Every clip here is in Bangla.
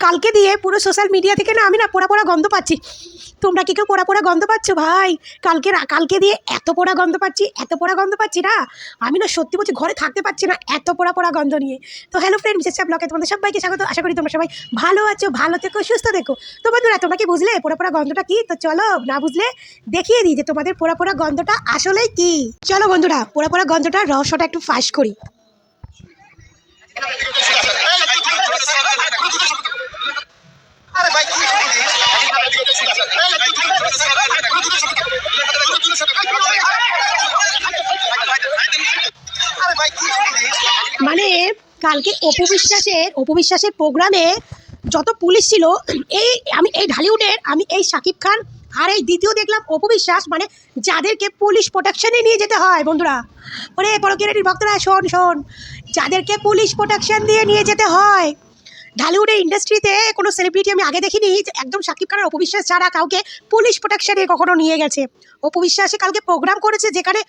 কালকে দিয়ে পুরো সোশ্যাল মিডিয়া থেকে না আমি না পোড়া পোড়া গন্ধ পাচ্ছি তোমরা কি কেউ পোড়া পোড়া গন্ধ পাচ্ছ ভাই কালকে রা- কালকে দিয়ে এত পোড়া গন্ধ পাচ্ছি এত পোড়া গন্ধ পাচ্ছি না আমি না সত্যি বলছি ঘরে থাকতে পারছি না এত পোড়া পোড়া গন্ধ নিয়ে তো হ্যালো ফ্রেন্ড বিশেষ ব্লকে তোমাদের সবাইকে স্বাগত আশা করি তোমরা সবাই ভালো আছো ভালো থেকো সুস্থ দেখো তো বন্ধুরা তোমরা কি বুঝলে পোড়া পোড়া গন্ধটা কি তো চলো না বুঝলে দেখিয়ে দিই যে তোমাদের পোড়া পোড়া গন্ধটা আসলেই কি চলো বন্ধুরা পোড়া পোড়া গন্ধটা রহস্যটা একটু ফাঁস করি মানে কালকে অপু বিশ্বাসের অপু বিশ্বাসের প্রোগ্রামে যত পুলিশ ছিল এই আমি এই ঢালিউডের আমি এই শাকিব খান আর এই দ্বিতীয় দেখলাম অপু বিশ্বাস মানে যাদেরকে পুলিশ প্রোটেকশনে নিয়ে যেতে হয় বন্ধুরা মানে পরকিরাটির ভক্তরা শোন শোন যাদেরকে পুলিশ প্রোটেকশন দিয়ে নিয়ে যেতে হয় ঢালিউডের ইন্ডাস্ট্রিতে কোনো সেলিব্রিটি আমি আগে দেখিনি একদম সাকিব খানের অপবিশ্বাস ছাড়া কাউকে পুলিশ প্রোটেকশনে কখনো নিয়ে গেছে। অপবিশ্বাসে কালকে প্রোগ্রাম করেছে যেখানে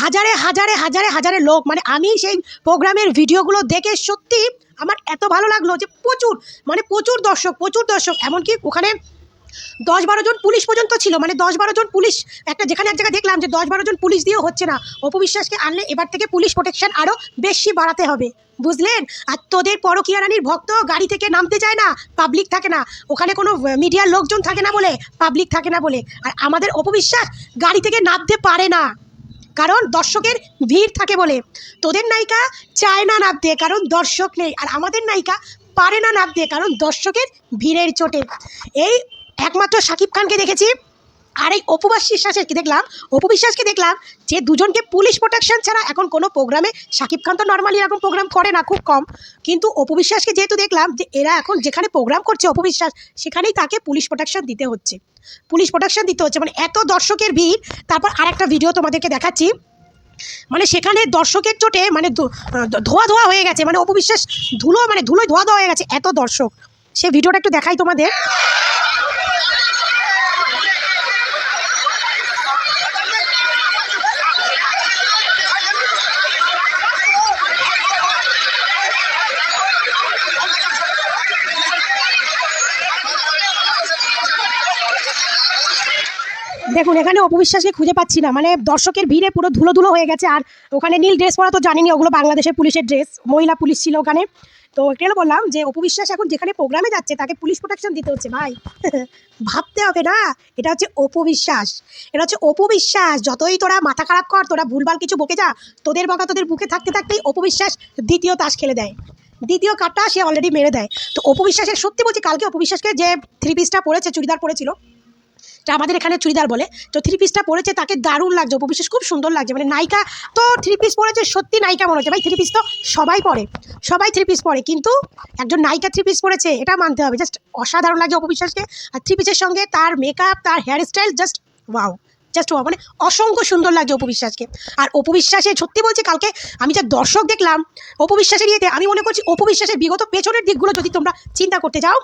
হাজারে হাজারে হাজারে হাজারে লোক মানে আমি সেই প্রোগ্রামের ভিডিওগুলো দেখে সত্যি আমার এত ভালো লাগল যে প্রচুর মানে প্রচুর দর্শক প্রচুর দর্শক, এমনকি ওখানে দশ বারো জন পুলিশ পর্যন্ত ছিল মানে দশ বারো জন পুলিশ, একটা যেখানে এক জায়গায় দেখলাম যে দশ বারো জন পুলিশ দিয়েও হচ্ছে না। অপবিশ্বাসকে আনলে এবার থেকে পুলিশ প্রোটেকশন আরও বেশি বাড়াতে হবে। বুঝলেন? আর তোদের পরকিয়া রানীর ভক্ত গাড়ি থেকে নামতে চায় না পাবলিক থাকে না। ওখানে কোনো মিডিয়ার লোকজন থাকে না বলে পাবলিক থাকে না বলে। আর আমাদের অপবিশ্বাস গাড়ি থেকে নামতে পারে না। কারণ দর্শকের ভিড় থাকে বলে। তোদের নায়িকা চায় না নামতে, কারণ দর্শক নেই। আর আমাদের নায়িকা পারে না নামতে, কারণ দর্শকের ভিড়ের চোটে। এই একমাত্র শাকিব খানকে দেখেছি। আর এই অপবাস বিশ্বাসকে দেখলাম? অপবিশ্বাসকে দেখলাম যে দুজনকে পুলিশ প্রোটেকশন ছাড়া এখন কোনো প্রোগ্রামে শাকিব খান তো নর্মালি এরকম প্রোগ্রাম করে না, খুব কম। কিন্তু অপবিশ্বাসকে যেহেতু দেখলাম যে এরা এখন যেখানে প্রোগ্রাম করছে অপবিশ্বাস সেখানেই তাকে পুলিশ প্রোটেকশন দিতে হচ্ছে। পুলিশ প্রোটেকশন দিতে হচ্ছে। মানে এত দর্শকের ভিড়, তারপর আরেকটা ভিডিও তোমাদেরকে দেখাচ্ছি। মানে সেখানে দর্শকের চোটে মানে ধোয়া ধোয়া হয়ে গেছে। মানে অপবিশ্বাস ধুলো মানে ধুলোয় ধোয়া ধোয়া হয়ে গেছে। এত দর্শক। সে ভিডিওটা একটু দেখাই তোমাদের। দেখুন, এখানে অপবিশ্বাসকে খুঁজে পাচ্ছি না। মানে দর্শকের ভিড়ে পুরো ধুলো ধুলো হয়ে গেছে। আর ওখানে নীল ড্রেস পরা তো জানিনি ওগুলো বাংলাদেশের পুলিশের ড্রেস। মহিলা পুলিশ ছিল ওখানে। তো এটা বললাম যে, অপবিশ্বাস এখন যেখানে প্রোগ্রামে যাচ্ছে, তাকে পুলিশ প্রোটেকশন দিতে হচ্ছে, ভাই। ভাবতে হবে না। এটা হচ্ছে অপবিশ্বাস। এটা হচ্ছে অপবিশ্বাস। যতই তোরা মাথা খারাপ কর, তোরা ভুলভাল কিছু বকে যা। তোদের বকা তোদের বুকে থাকতে থাকতেই অপবিশ্বাস দ্বিতীয় তাস খেলে দেয়। দ্বিতীয় কার্ডটা সে অলরেডি মেরে দেয়। তো অপবিশ্বাসের সত্যি বলছি, কালকে অপবিশ্বাসকে যে থ্রি পিসটা পরেছে চুড়িদার পরেছিল তা আমাদের এখানে চুড়িদার বলে, তো থ্রি পিসটা পরেছে, তাকে দারুণ লাগছে অপবিশ্বাস খুব সুন্দর লাগছে। মানে নায়িকা তো থ্রি পিস পরেছে, সত্যি নায়িকা মনে হচ্ছে। ভাই থ্রি পিস তো সবাই পরে, সবাই থ্রি পিস পরে। কিন্তু একজন নায়িকা থ্রি পিস পরেছে, এটা মানতে হবে। জাস্ট অসাধারণ লাগছে অপবিশ্বাসকে আর থ্রি পিসের সঙ্গে তার মেকআপ তার hair style just wow just wow মানে অসংখ্য সুন্দর লাগছে অপবিশ্বাসকে আর অপবিশ্বাসে সত্যি বলছি, কালকে আমি যা দর্শক দেখলাম অপবিশ্বাসের ইয়েতে আমি মনে করছি অপবিশ্বাসের বিগত পেছনের দিকগুলো যদি তোমরা চিন্তা করতে যাও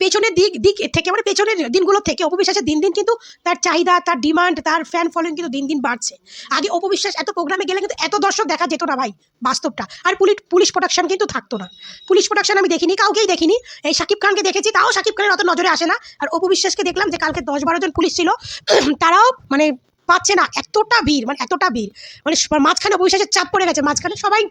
পেছনের দিক দিক থেকে মানে পেছনের দিনগুলো থেকে অপবিশ্বাসের দিন দিন কিন্তু তার চাহিদা, তার ডিমান্ড তার ফ্যান ফলোয়িং কিন্তু দিন দিন বাড়ছে। আগে অপবিশ্বাস এত প্রোগ্রামে গেলে কিন্তু এত দর্শক দেখা যেত না ভাই, বাস্তবটা। আর পুলিশ পুলিশ প্রোটেকশন কিন্তু থাকতো না। পুলিশ প্রোটেকশন আমি দেখিনি, কাউকেই দেখিনি। এই শাকিব খানকে দেখেছি, তাও শাকিব খানের অত নজরে আসে না। আর অপবিশ্বাসকে দেখলাম যে কালকে দশ বারো জন পুলিশ ছিল, তারাও মানে পাচ্ছে না, এতটা ভিড় মানে এতটা ভিড়। মানে মাঝখানে অপবিশ্বাসের চাপ পড়ে গেছে, মাঝখানে সবাই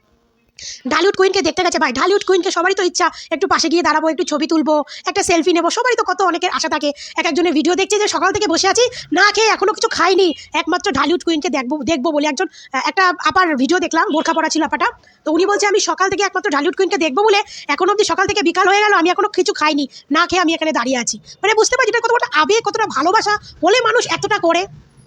ঢালিউড কুইনকে দেখতে গেছে, ভাই। ঢালিউড কুইনকে সবারই তো ইচ্ছা, একটু পাশে গিয়ে দাঁড়াবো, একটু ছবি তুলবো, একটা সেলফি নেব, সবারই তো কত অনেকের আশা থাকে। এক একজনের ভিডিও দেখছে যে সকাল থেকে বসে আছি, না খেয়ে এখনও কিছু খাইনি। একমাত্র ঢালিউড কুইনকে দেখব দেখব বলে একজন একটা আপার ভিডিও দেখলাম, বোরখা পড়া ছিল আপাটা। তো উনি বলছে, আমি সকাল থেকে একমাত্র ঢালিউড কুইনকে দেখব বলে এখন অবধি সকাল থেকে বিকাল হয়ে গেল, আমি এখনও কিছু খাইনি। না খেয়ে আমি এখানে দাঁড়িয়ে আছি। মানে বুঝতে পারছি এটা কতটা আবেগ, কতটা ভালোবাসা বলে মানুষ এতটা করে।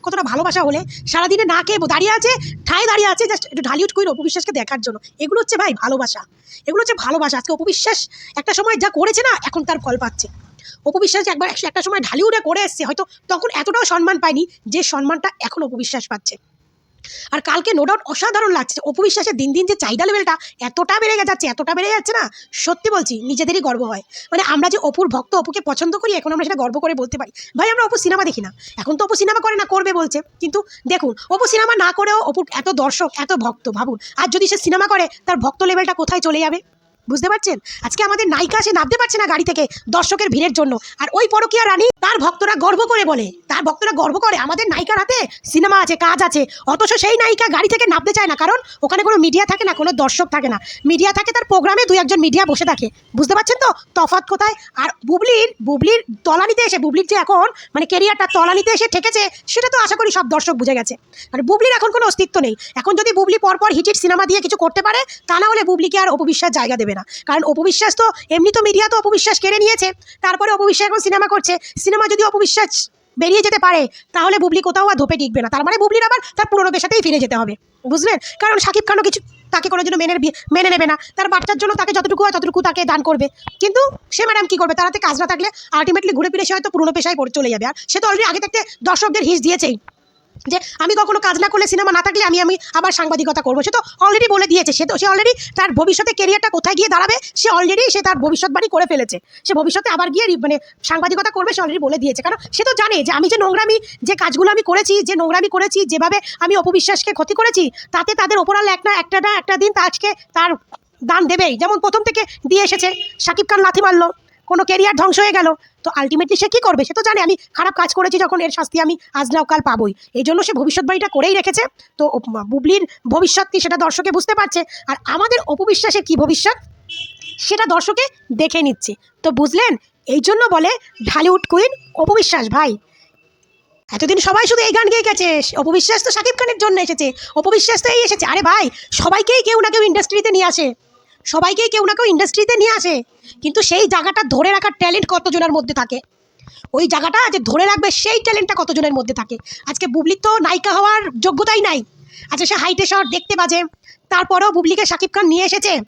কতটা ভালোবাসা হলে সারাদিনে না খেয়ে দাঁড়িয়ে আছে, ঠায় দাঁড়িয়ে আছে জাস্ট একটু ঢালিউড কুইন অপবিশ্বাসকে দেখার জন্য। এগুলো হচ্ছে ভাই ভালোবাসা। এগুলো হচ্ছে ভালোবাসা। আজকে অপবিশ্বাস একটা সময় যা করেছে না, এখন তার ফল পাচ্ছে। অপবিশ্বাস একবার একটা সময় ঢালিউডে করে এসছে, হয়তো তখন এতটাও সম্মান পায়নি যে সম্মানটা এখন অপবিশ্বাস পাচ্ছে। আর কালকে নো ডাউট অসাধারণ লাগছে। অপবিশ্বাসের দিন দিন যে চাহিদা লেভেলটা এতটা বেড়ে যাচ্ছে, এতটা বেড়ে যাচ্ছে না? সত্যি বলছি, নিজেদেরই গর্ব হয়। মানে আমরা যে অপুর ভক্ত, অপুকে পছন্দ করি, এখন আমরা সেটা গর্ব করে বলতে পারি। ভাই, আমরা অপু সিনেমা দেখি না। এখন তো অপু সিনেমা করে না, করবে বলছে। কিন্তু দেখুন, অপু সিনেমা না করেও অপুর এত দর্শক, এত ভক্ত, ভাবুন। আর যদি সে সিনেমা করে, তার ভক্ত লেভেলটা কোথায় চলে যাবে? বুঝতে পারছেন? আজকে আমাদের নায়িকা সে নামতে পারছে না গাড়ি থেকে দর্শকের ভিড়ের জন্য। আর ওই পরকীয়া রানী, তার ভক্তরা গর্ব করে বলে। তার ভক্তরা গর্ব করে, আমাদের নায়িকার হাতে সিনেমা আছে, কাজ আছে। অথচ সেই নায়িকা গাড়ি থেকে নামতে চায় না, কারণ ওখানে কোনো মিডিয়া থাকে না, কোনো দর্শক থাকে না। মিডিয়া থাকে তার প্রোগ্রামে দুই একজন মিডিয়া বসে থাকে। বুঝতে পারছেন তো? তফাৎ কোথায়? আর বুবলির বুবলির তলানিতে এসে, বুবলির যে এখন মানে কেরিয়ারটা তলানিতে এসে ঠেকেছে, সেটা তো আশা করি সব দর্শক বুঝে গেছে। আর বুবলির এখন কোনো অস্তিত্ব নেই। এখন যদি বুবলি পরপর হিটিট সিনেমা দিয়ে কিছু করতে পারে, তা না হলে বুবলিকে আর অপবিশ্বাস জায়গা দেবে না। কারণ অপবিশ্বাস তো, এমনি তো মিডিয়া তো অপবিশ্বাস কেড়ে নিয়েছে। তারপরে অপবিশ্বাস এখন সিনেমা করছে। সিনেমা যদি অপবিশ্বাস বেরিয়ে যেতে পারে, তাহলে বুবলি কোথাও আর ধোপে টিকবে না। তার মানে বুবলির আবার তার পুরনো পেশাতেই ফিরে যেতে হবে। বুঝলেন? কারণ শাকিব খানও কিছু তাকে কোনো জন্য মেনে মেনে নেবে না। তার বাচ্চার জন্য তাকে যতটুকু হয় ততটুকু তাকে দান করবে। কিন্তু সে ম্যাডাম কী করবে? তারাতে কাজ না থাকলে আলটিমেটলি ঘুরে ফিরে সে হয়তো পুরনো পেশায় চলে যাবে। আর সে তো অলরেডি আগে থাকতে দর্শকদের হিস দিয়েছেই। যে আমি কখনো কাজ না করলে সিনেমা না থাকলে আমি আমি আবার সাংবাদিকতা করব। সে তো অলরেডি বলে দিয়েছে, সে তো, সে অলরেডি তার ভবিষ্যতে কেরিয়ারটা কোথায় গিয়ে দাঁড়াবে, সে অলরেডি সে তার ভবিষ্যৎবাণী করে ফেলেছে। সে ভবিষ্যতে আবার গিয়ে মানে সাংবাদিকতা করবে, সে অলরেডি বলে দিয়েছে। কারণ সে তো জানে যে আমি যে নোংরামি, যে কাজগুলো আমি করেছি, যে নোংরামি করেছি, যেভাবে আমি অপবিশ্বাসকে ক্ষতি করেছি, তাতে তাদের ওপরাল এক না, একটা না, একটা দিন তা আজকে তার দান দেবেই। যেমন প্রথম থেকে দিয়ে এসেছে শাকিব খান লাথি মারলো। কোনো কেরিয়ার ধ্বংস হয়ে গেল। তো আলটিমেটলি সে কী করবে? সে তো জানে, আমি খারাপ কাজ করেছি যখন এর শাস্তি আমি আজ নাও কাল পাবোই। এই জন্য সে ভবিষ্যৎবাণীটা করেই রেখেছে। তো বুবলির ভবিষ্যৎ কি সেটা দর্শকে বুঝতে পারছে। আর আমাদের অপবিশ্বাসের কি ভবিষ্যৎ? সেটা দর্শকে দেখে নিচ্ছে। তো বুঝলেন? এই জন্য বলে ঢালিউড কুইন অপবিশ্বাস, ভাই। এতদিন সবাই শুধু এই গান গেয়ে গেছে। অপবিশ্বাস তো শাকিব খানের জন্য এসেছে। অপবিশ্বাস তো এই এসেছে। আরে ভাই, সবাইকেই কেউ না কেউ ইন্ডাস্ট্রিতে নিয়ে আসে। সবাইকেই কেউ না কেউ ইন্ডাস্ট্রিতে নিয়ে আসে। কিন্তু সেই জায়গাটা ধরে রাখার ট্যালেন্ট কতজনের মধ্যে থাকে? ওই জায়গাটা যে ধরে রাখবে সেই ট্যালেন্টটা কতজনের মধ্যে থাকে? আজকে বুবলির তো নায়িকা হওয়ার যোগ্যতাই নাই। আচ্ছা সে হাইটে শহর দেখতে বাজে। তারপরেও বুবলিকে শাকিব খান নিয়ে এসেছে।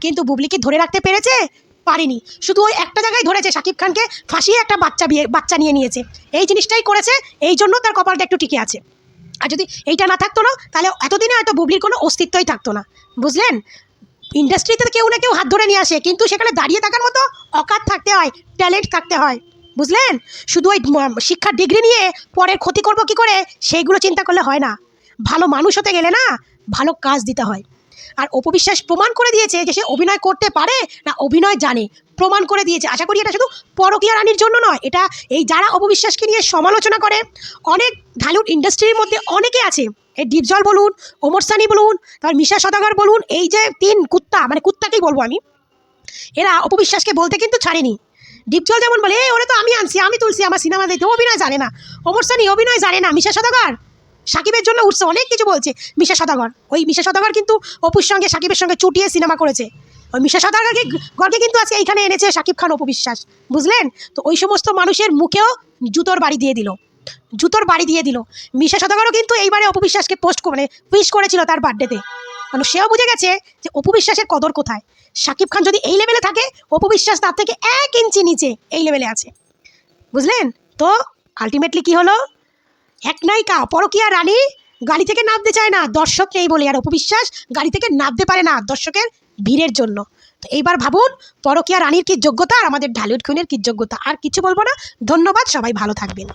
কিন্তু বুবলিকে ধরে রাখতে পেরেছে? পারেনি। শুধু ওই একটা জায়গায় ধরেছে শাকিব খানকে, ফাঁসিয়ে একটা বাচ্চা বিয়ে, বাচ্চা নিয়ে নিয়েছে। এই জিনিসটাই করেছে, এই জন্য তার কপালটা একটু টিকে আছে। আর যদি এইটা না থাকতো না, তাহলে এতদিনে হয়তো বুবলির কোনো অস্তিত্বই থাকতো না। বুঝলেন? ইন্ডাস্ট্রিতে কেউ না কেউ হাত ধরে নিয়ে আসে, কিন্তু সেখানে দাঁড়িয়ে থাকার মতো অকাত থাকতে হয় ট্যালেন্ট থাকতে হয়, বুঝলেন? শুধু ওই শিক্ষার ডিগ্রি নিয়ে পরের ক্ষতি করব কি করে, সেইগুলো চিন্তা করলে হয় না। ভালো মানুষ হতে গেলে না ভালো কাজ দিতে হয়। আর অপবিশ্বাস প্রমাণ করে দিয়েছে যে সে অভিনয় করতে পারে না অভিনয় জানে। প্রমাণ করে দিয়েছে। আশা করি এটা শুধু পরকীয়া রানীর জন্য নয় এটা এই যারা অপবিশ্বাসকে নিয়ে সমালোচনা করে অনেক ঢালিউড ইন্ডাস্ট্রির মধ্যে অনেকে আছে। এই ডিপজল বলুন ওমর সানি বলুন তারপর মিশা সদাগর বলুন এই যে তিন কুত্তা মানে কুত্তাকেই বলব আমি এরা অপবিশ্বাসকে বলতে কিন্তু ছাড়েনি। ডিপজল যেমন বলে "এই, ওরে তো আমি আনছি আমি তুলছি আমার সিনেমা দিতে অভিনয় জানে না। ওমর সানি অভিনয় জানে না। মিশা সদাগর সাকিবের জন্য উঠছে অনেক কিছু বলছে মিশা সদাগর। ওই মিশা সদাগর কিন্তু অপুর সঙ্গে সাকিবের সঙ্গে চুটিয়ে সিনেমা করেছে। ওই মিশা সদাগরকে গরকে কিন্তু আজকে এইখানে এনেছে সাকিব খান অপবিশ্বাস, বুঝলেন? তো ওই সমস্ত মানুষের মুখেও জুতোর বাড়ি দিয়ে দিল। জুতোর বাড়ি দিয়ে দিল। মিশা সদাগরও কিন্তু এইবারে অপবিশ্বাসকে পোস্ট মানে উইশ করেছিল তার বার্থডেতে মানে সেও বুঝে গেছে যে অপবিশ্বাসের কদর কোথায়। সাকিব খান যদি এই লেভেলে থাকে, অপবিশ্বাস তার থেকে এক ইঞ্চি নিচে এই লেভেলে আছে। বুঝলেন? তো আলটিমেটলি কি হলো? এক নায়িকা পরকীয়া রানী গাড়ি থেকে নামতে চায় না। দর্শক নেই বলে। আর অপবিশ্বাস গাড়ি থেকে নামতে পারে না। দর্শকের ভিড়ের জন্য। তো এইবার ভাবুন, পরকীয়া রানীর কি যোগ্যতা আর আমাদের ঢালিউড কুইনের কি যোগ্যতা। আর কিছু বলব না। ধন্যবাদ, সবাই ভালো থাকবেন।